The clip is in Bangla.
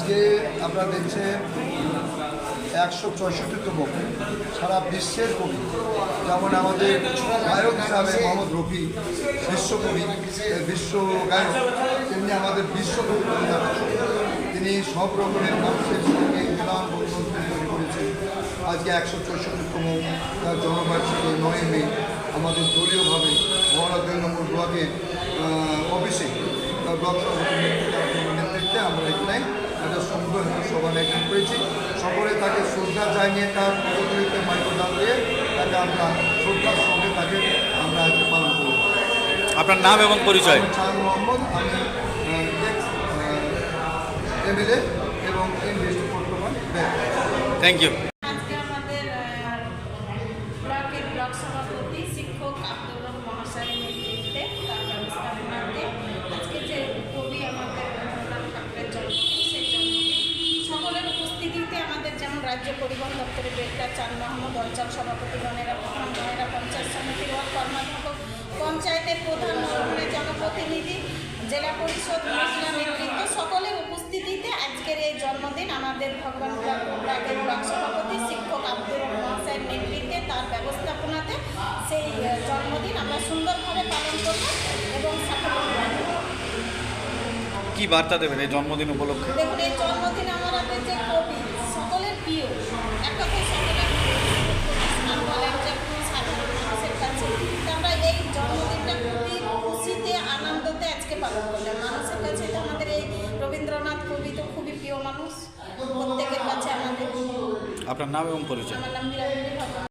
আজকে আমরা দেখছেন একশো চৌষট্টিতম সারা বিশ্বের কবি, যেমন আমাদের গায়ক হিসাবে মোহাম্মদ রফি বিশ্বকবি বিশ্ব গায়ক তেমনি আমাদের বিশ্বকবি তিনি সব রকমের মানুষের সঙ্গে বন্ধন তৈরি করেছেন। আজকে একশো চৌষট্টিতম তার জন্মবার্ষিকী নয় মে আমাদের দলীয়ভাবে মহারা দুই নম্বর ব্লকের অফিসে ব্লক নেতৃত্বে- নেতৃত্বে আমরা এখানে সুন্দর একটা সভা আয়োজন করেছি। সকলে তাকে শ্রদ্ধা জানিয়ে তার পদগুলিতে মাইক্রোদান দিয়ে তাকে আমরা শ্রদ্ধার সঙ্গে তাকে আমরা আজকে পালন করব। আপনার নাম এবং পরিচয়? আমি চাঁদ মোহাম্মদ আমি এমএলএ এবং বর্তমান থ্যাংক ইউ আমাদের ব্লকের ব্লক সভাপতি শিক্ষক আব্দুর রহমান রাজ্য পরিবহন দপ্তরের ডিরেক্টর চাঁদ মোহাম্মদ অঞ্চল সভাপতি গণেরা প্রধান গণেরা পঞ্চায়েত সমিতির ওয়ার্ড কর্মাধ্যক্ষ পঞ্চায়েতের প্রধান মানে জনপ্রতিনিধি জেলা পরিষদ মহিলা নেতৃত্ব সকলের উপস্থিতিতে আজকের এই জন্মদিন আমাদের ভগবান ব্লকের ব্লক সভাপতি শিক্ষক আব্দুর রহমান মহাশয়ের নেতৃত্বে তার ব্যবস্থাপনাতে সেই জন্মদিন আমরা সুন্দরভাবে পালন করব এবং কি বার্তা দেবেন এই জন্মদিন উপলক্ষে? দেখুন এই জন্মদিন আমাদের যে কবি সকলের প্রিয় এক কথায় সকলের আমরা এই জন্মদিনটা খুবই খুশিতে আনন্দতে আজকে পালন করলাম। মানুষের কাছে তো আমাদের এই রবীন্দ্রনাথ কবি তো খুবই প্রিয় মানুষ। প্রত্যেকের কাছে আমাদের। আপনার নাম এবং পরিচয়। আমার নাম